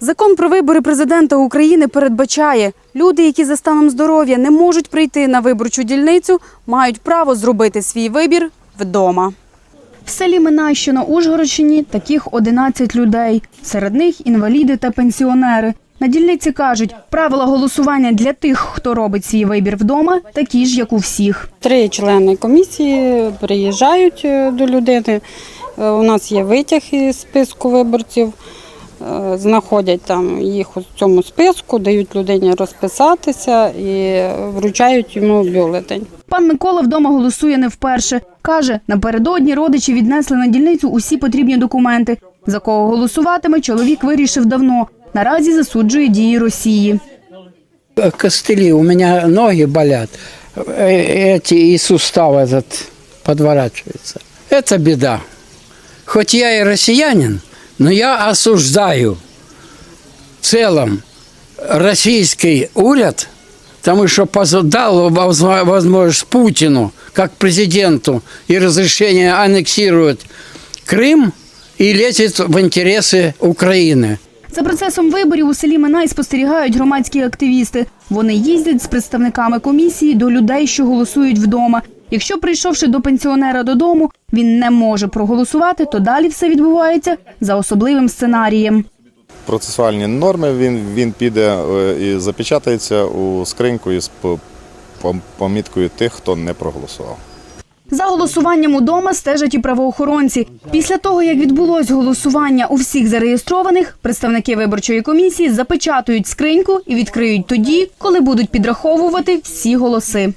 Закон про вибори президента України передбачає, люди, які за станом здоров'я не можуть прийти на виборчу дільницю, мають право зробити свій вибір вдома. В селі Минай, на Ужгородщині, таких 11 людей. Серед них інваліди та пенсіонери. На дільниці кажуть, правила голосування для тих, хто робить свій вибір вдома, такі ж, як у всіх. Три члени комісії приїжджають е, до людини. Е, У нас є витяг із списку виборців. Е, Знаходять там їх у цьому списку, дають людині розписатися і вручають йому бюлетень. Пан Микола вдома голосує не вперше. Каже, напередодні родичі віднесли на дільницю усі потрібні документи. За кого голосуватиме, чоловік вирішив давно. Наразі засуджує дії Росії. костыли, у меня ноги болят, э, эти и сустав этот подворачивается. Это беда. Хоть я и россиянин, но я осуждаю в целом российский уряд, потому что поз- дал возма- возможность Путину, как президенту, и разрешение аннексировать Крым и лезет в интересы Украины. За процесом виборів у селі Минай спостерігають громадські активісти. Вони їздять з представниками комісії до людей, що голосують вдома. Якщо прийшовши до пенсіонера додому, він не може проголосувати, то далі все відбувається за особливим сценарієм. процесуальні норми, він, він піде е, і запечатається у скриньку із по- по- поміткою тих, хто не проголосував. За голосуванням удома стежать і правоохоронці. Після того, як відбулось голосування у всіх зареєстрованих, представники виборчої комісії запечатують скриньку і відкриють тоді, коли будуть підраховувати всі голоси.